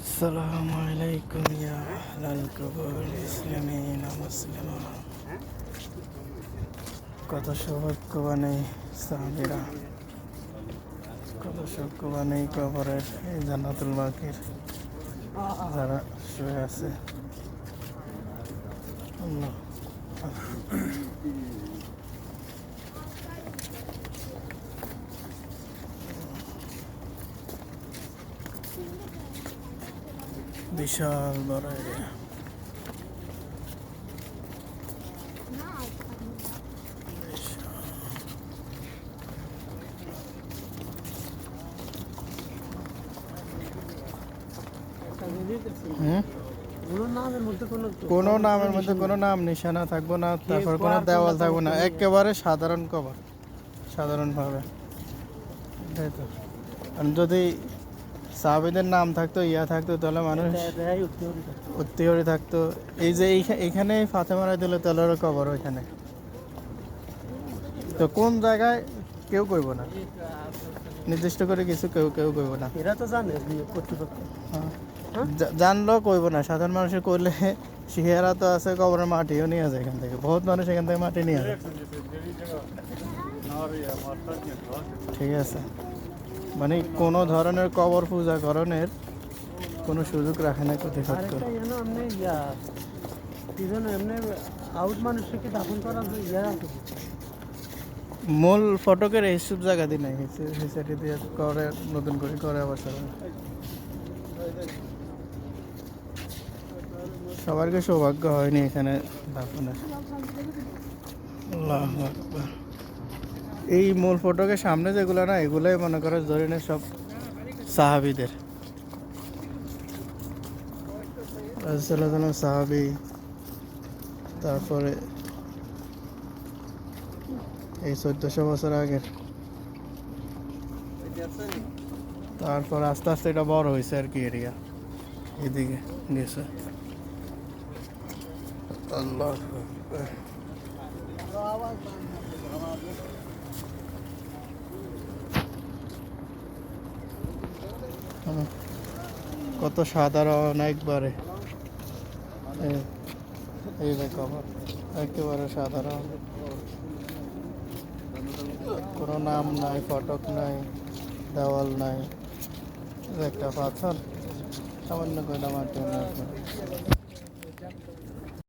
السلام عليكم يا أهل القبور المسلمين والمسلمات কত সৌভাগ্যবান এই সাহাবিরা কত সৌভাগ্যবান এই কবরের এই জান্নাতুল বাকির যারা শুয়ে আছে আল্লাহ বিশাল বড় এরিয়া কোনো নামের মধ্যে কোনো কোনো নামের মধ্যে কোনো নাম নিশানা থাকব না তারপর কোনো দেওয়াল থাকব না। একেবারে সাধারণ কবর। সাধারণভাবে। এটাই তো? যদি সাহাবিদের নাম থাকতো ইয়া থাকতো তাহলে মানুষ উত্তিহরি থাকতো। এই যে এইখানে ফাতেমারা দিল তেলের কবর ওইখানে। তো কোন জায়গায় কেউ কইব না। নির্দিষ্ট করে কিছু কেউ কেউ কইব না। এরা তো জানে কর্তৃপক্ষ। হ্যাঁ। জা- জানলেও কইব না। সাধারণ মানুষের কইলে শিহেরা তো আছে কবরের মাটিও নিয়ে যায় এখান থেকে। বহুত মানুষ এখান থেকে মাটি নিয়ে যায়। ঠিক আছে। মানে কোনো ধরনের কবর পূজা করণের কোনো সুযোগ রাখে না কর্তৃপক্ষ আরেকটা যেন এমনি কি এমনি আউট মানুষকে দাফন করার ইয়া মূল ফটকের এইসব জায়গা দিয়ে নাই হিসাটি দিয়ে করে নতুন করে করে আবার সবাই সবার কি সৌভাগ্য হয়নি এখানে দাফনের। আল্লাহু আকবার। এই মূল ফটকের সামনে যেগুলো না, এগুলোই মনে করো ধরে সব সাহাবিদের। সাহাবি। তারপরে এই চোদ্দশো বছর আগের। তারপর আস্তে আস্তে এটা বড় হয়েছে আর কি এরিয়া। এদিকে গেছে। আল্লাহ আকবার। হুম। কত সাধারণ একবারে। এই- দেখো একেবারে সাধারণ। কোনো নাম নাই, ফটক নাই, দেওয়াল নাই। একটা পাথর। সামান্য করে আমার মাটি